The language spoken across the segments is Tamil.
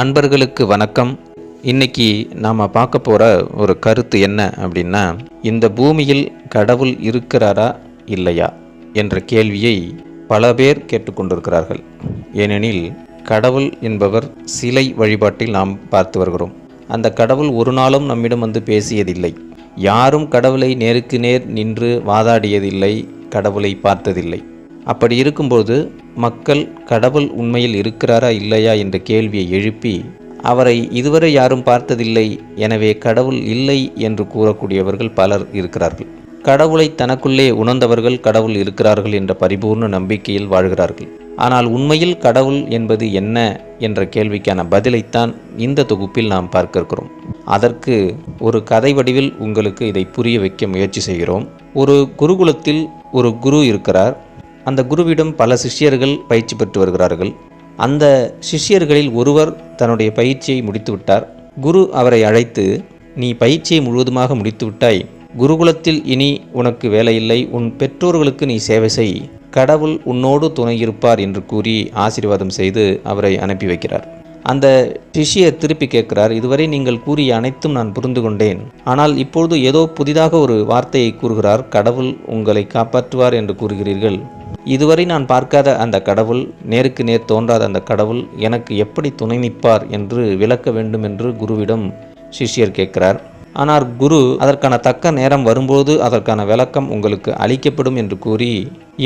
அன்பர்களுக்கு வணக்கம். இன்னைக்கு நாம் பார்க்க போகிற ஒரு கருத்து என்ன அப்படின்னா இந்த பூமியில் கடவுள் இருக்கிறாரா இல்லையா என்ற கேள்வியை பல பேர் கேட்டுக்கொண்டிருக்கிறார்கள் ஏனெனில் கடவுள் என்பவர் சிலை வழிபாட்டில் நாம் பார்த்து வருகிறோம். அந்த கடவுள் ஒரு நாளும் நம்மிடம் வந்து பேசியதில்லை. யாரும் கடவுளை நேருக்கு நேர் நின்று வாதாடியதில்லை கடவுளை பார்த்ததில்லை. அப்படி இருக்கும்போது மக்கள் கடவுள் உண்மையில் இருக்கிறாரா இல்லையா என்ற கேள்வியை எழுப்பி அவரை இதுவரை யாரும் பார்த்ததில்லை எனவே கடவுள் இல்லை என்று கூறக்கூடியவர்கள் பலர் இருக்கிறார்கள். கடவுளை தனக்குள்ளே உணர்ந்தவர்கள் கடவுள் இருக்கிறார்கள் என்ற பரிபூர்ண நம்பிக்கையில் வாழ்கிறார்கள். ஆனால் உண்மையில் கடவுள் என்பது என்ன என்ற கேள்விக்கான பதிலைத்தான் இந்த தொகுப்பில் நாம் பார்க்க இருக்கிறோம் அதற்கு ஒரு கதை வடிவில் உங்களுக்கு இதை புரிய வைக்க முயற்சி செய்கிறோம். ஒரு குருகுலத்தில் ஒரு குரு இருக்கிறார். அந்த குருவிடம் பல சிஷ்யர்கள் பயிற்சி பெற்று வருகிறார்கள். அந்த சிஷ்யர்களில் ஒருவர் தன்னுடைய பயிற்சியை முடித்துவிட்டார். குரு அவரை அழைத்து நீ பயிற்சியை முழுவதுமாக முடித்துவிட்டாய். குருகுலத்தில் இனி உனக்கு வேலையில்லை. உன் பெற்றோர்களுக்கு நீ சேவை செய். கடவுள் உன்னோடு துணை இருப்பார் என்று கூறி ஆசீர்வாதம் செய்து அவரை அனுப்பி வைக்கிறார். அந்த சிஷியர் திருப்பி கேட்கிறார் இதுவரை நீங்கள் கூறிய அனைத்தும் நான் புரிந்து கொண்டேன். ஆனால் இப்பொழுது ஏதோ புதிதாக ஒரு வார்த்தையை கூறுகிறார். கடவுள் உங்களை காப்பாற்றுவார் என்று கூறுகிறீர்கள். இதுவரை நான் பார்க்காத அந்த கடவுள் நேருக்கு நேர் தோன்றாத அந்த கடவுள் எனக்கு எப்படி துணை நிற்பார் என்று விளக்க வேண்டும் என்று குருவிடம் சிஷ்யர் கேட்கிறார். ஆனால் குரு அதற்கான தக்க நேரம் வரும்போது அதற்கான விளக்கம் உங்களுக்கு அளிக்கப்படும் என்று கூறி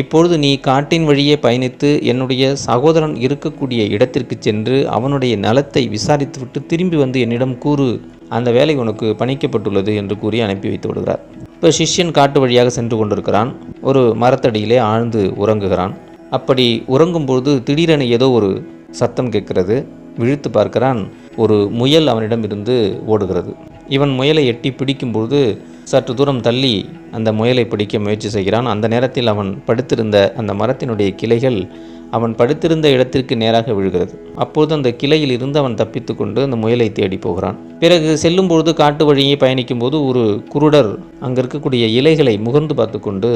இப்பொழுது நீ காட்டின் வழியே பயணித்து என்னுடைய சகோதரன் இருக்கக்கூடிய இடத்திற்கு சென்று அவனுடைய நலத்தை விசாரித்துவிட்டு திரும்பி வந்து என்னிடம் கூறு. அந்த வேலை உனக்கு பணிக்கப்பட்டுள்ளது என்று கூறி அனுப்பி வைத்து விடுகிறார். இப்போ சிஷ்யன் காட்டு வழியாக சென்று கொண்டிருக்கிறான். ஒரு மரத்தடியிலே ஆழ்ந்து உறங்குகிறான். அப்படி உறங்கும்போது திடீரென ஏதோ ஒரு சத்தம் கேட்கிறது. விழித்து பார்க்கிறான். ஒரு முயல் அவனிடம் இருந்து ஓடுகிறது. இவன் முயலை எட்டி பிடிக்கும்போது சற்று தூரம் தள்ளி அந்த முயலை பிடிக்க முயற்சி செய்கிறான். அந்த நேரத்தில் அவன் படுத்திருந்த அந்த மரத்தினுடைய கிளைகள் அவன் படுத்திருந்த இடத்திற்கு நேராக விழுகிறது. அப்போது அந்த கிளையில் இருந்து அவன் தப்பித்து கொண்டு அந்த முயலை தேடி போகிறான். பிறகு செல்லும்பொழுது காட்டு வழியை பயணிக்கும்போது ஒரு குருடர் அங்கே இருக்கக்கூடிய இலைகளை முகர்ந்து பார்த்து கொண்டு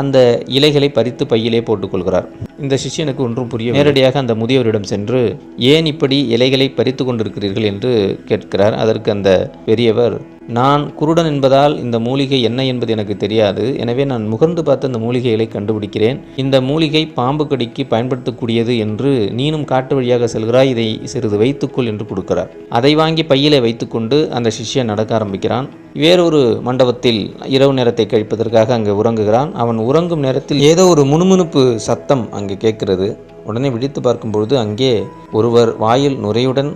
அந்த இலைகளை பறித்து பையிலே போட்டுக்கொள்கிறார் இந்த சிஷ்யனுக்கு ஒன்றும் புரிய நேரடியாக அந்த முதியவரிடம் சென்று ஏன் இப்படி இலைகளை பறித்து கொண்டிருக்கிறீர்கள்? என்று கேட்கிறார். அதற்கு அந்த பெரியவர் நான் குருடன் என்பதால் இந்த மூலிகை என்ன என்பது எனக்கு தெரியாது. எனவே நான் முகர்ந்து பார்த்து அந்த மூலிகைகளை கண்டுபிடிக்கிறேன். இந்த மூலிகை பாம்பு கடிக்கு பயன்படுத்தக்கூடியது என்று நீனும் காட்டு வழியாக செல்கிறாய். இதை சிறிது வைத்துக்கொள் என்று கொடுக்கிறார். அதை வாங்கி பையிலே வைத்துக்கொண்டு அந்த சிஷ்யன் நடக்க ஆரம்பிக்கிறான். வேறொரு மண்டபத்தில் இரவு நேரத்தை கழிப்பதற்காக அங்கே உறங்குகிறான். அவன் உறங்கும் நேரத்தில் ஏதோ ஒரு முணுமுணுப்பு சத்தம் அங்கே கேட்கிறது. உடனே விழித்து பார்க்கும்பொழுது அங்கே ஒருவர் வாயில் நுரையுடன்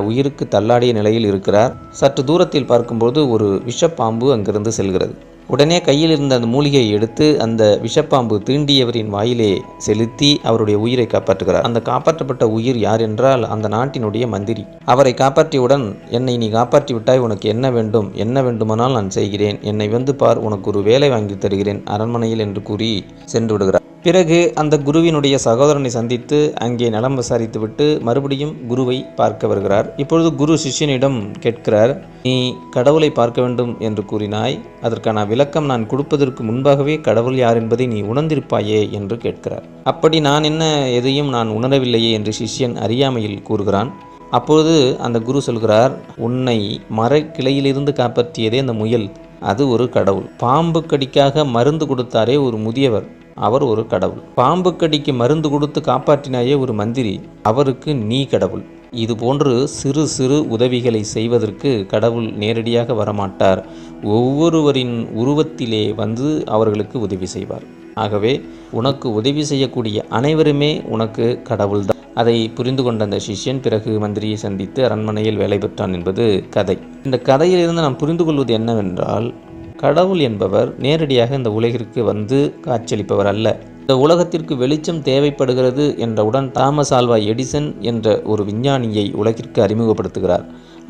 உயிருக்கு தள்ளாடிய நிலையில் இருக்கிறார். சற்று தூரத்தில் பார்க்கும்போது ஒரு விஷப்பாம்பு அங்கிருந்து செல்கிறது. உடனே கையில் இருந்த அந்த மூலிகையை எடுத்து அந்த விஷப்பாம்பு தீண்டியவரின் வாயிலே செலுத்தி அவருடைய உயிரை காப்பாற்றுகிறார். அந்த காப்பாற்றப்பட்ட உயிர் யார் என்றால் அந்த நாட்டினுடைய மந்திரி. அவரை காப்பாற்றியவுடன் என்னை நீ காப்பாற்றி விட்டாய் உனக்கு என்ன வேண்டும்? என்ன வேண்டுமானால் நான் செய்கிறேன். என்னை வந்து பார் உனக்கு ஒரு வேலை வாங்கி தருகிறேன். அரண்மனையில் என்று கூறி சென்று விடுகிறார். பிறகு அந்த குருவினுடைய சகோதரனை சந்தித்து அங்கே நலம் விசாரித்துவிட்டு மறுபடியும் குருவை பார்க்க வருகிறார். இப்பொழுது குரு சிஷ்யனிடம் கேட்கிறார் நீ கடவுளை பார்க்க வேண்டும் என்று கூறினாய். அதற்கான விளக்கம் நான் கொடுப்பதற்கு முன்பாகவே கடவுள் யார் என்பதை நீ உணர்ந்திருப்பாயே என்று கேட்கிறார். அப்படி நான் என்ன எதையும் நான் உணரவில்லையே என்று சிஷ்யன் அறியாமையில் கூறுகிறான். அப்பொழுது அந்த குரு சொல்கிறார் உன்னை மரக்கிளையிலிருந்து காப்பாற்றியதே அந்த முயல். அது ஒரு கடவுள். பாம்பு கடிக்காக மருந்து கொடுத்தாரே ஒரு முதியவர். அவர் ஒரு கடவுள். பாம்பு கடிக்கு மருந்து கொடுத்து காப்பாற்றினாயே ஒரு மந்திரி. அவருக்கு நீ கடவுள். இது போன்று சிறு சிறு உதவிகளை செய்வதற்கு கடவுள் நேரடியாக வரமாட்டார். ஒவ்வொருவரின் உருவத்திலே வந்து அவர்களுக்கு உதவி செய்வார். ஆகவே உனக்கு உதவி செய்யக்கூடிய அனைவருமே உனக்கு கடவுள்தான். அதை புரிந்து கொண்ட அந்த சிஷ்யன் பிறகு மந்திரியை சந்தித்து அரண்மனையில் வேலை பெற்றான் என்பது கதை. இந்த கதையிலிருந்து நாம் புரிந்து கொள்வது என்னவென்றால் கடவுள் என்பவர் நேரடியாக இந்த உலகிற்கு வந்து காட்சியளிப்பவர் அல்ல. இந்த உலகத்திற்கு வெளிச்சம் தேவைப்படுகிறது என்றவுடன் தாமஸ் ஆல்வா எடிசன் என்ற ஒரு விஞ்ஞானியை உலகிற்கு அறிமுகப்படுத்துகிறார்.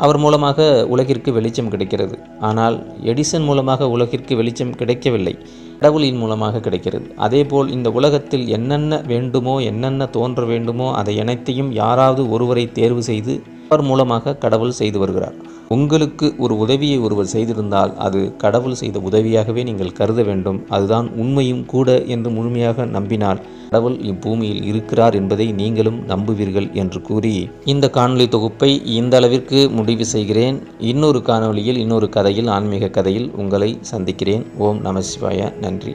அவர் மூலமாக உலகிற்கு வெளிச்சம் கிடைக்கிறது. ஆனால் எடிசன் மூலமாக உலகிற்கு வெளிச்சம் கிடைக்கவில்லை. கடவுளின் மூலமாக கிடைக்கிறது. அதேபோல் இந்த உலகத்தில் என்னென்ன வேண்டுமோ என்னென்ன தோன்ற வேண்டுமோ அதை அனைத்தையும் யாராவது ஒருவரை தேர்வு செய்து அவர் மூலமாக கடவுள் செய்து வருகிறார். உங்களுக்கு ஒரு உதவியை ஒருவர் செய்திருந்தால் அது கடவுள் செய்த உதவியாகவே நீங்கள் கருத வேண்டும். அதுதான் உண்மையும் கூட என்று முழுமையாக நம்பினால் கடவுள் இப்பூமியில் இருக்கிறார் என்பதை நீங்களும் நம்புவீர்கள் என்று கூறி இந்த காணொளி தொகுப்பை இந்த அளவிற்கு முடிவு செய்கிறேன். இன்னொரு காணொளியில் இன்னொரு கதையில் ஆன்மீக கதையில் உங்களை சந்திக்கிறேன். ஓம் நமசிவாய நன்றி.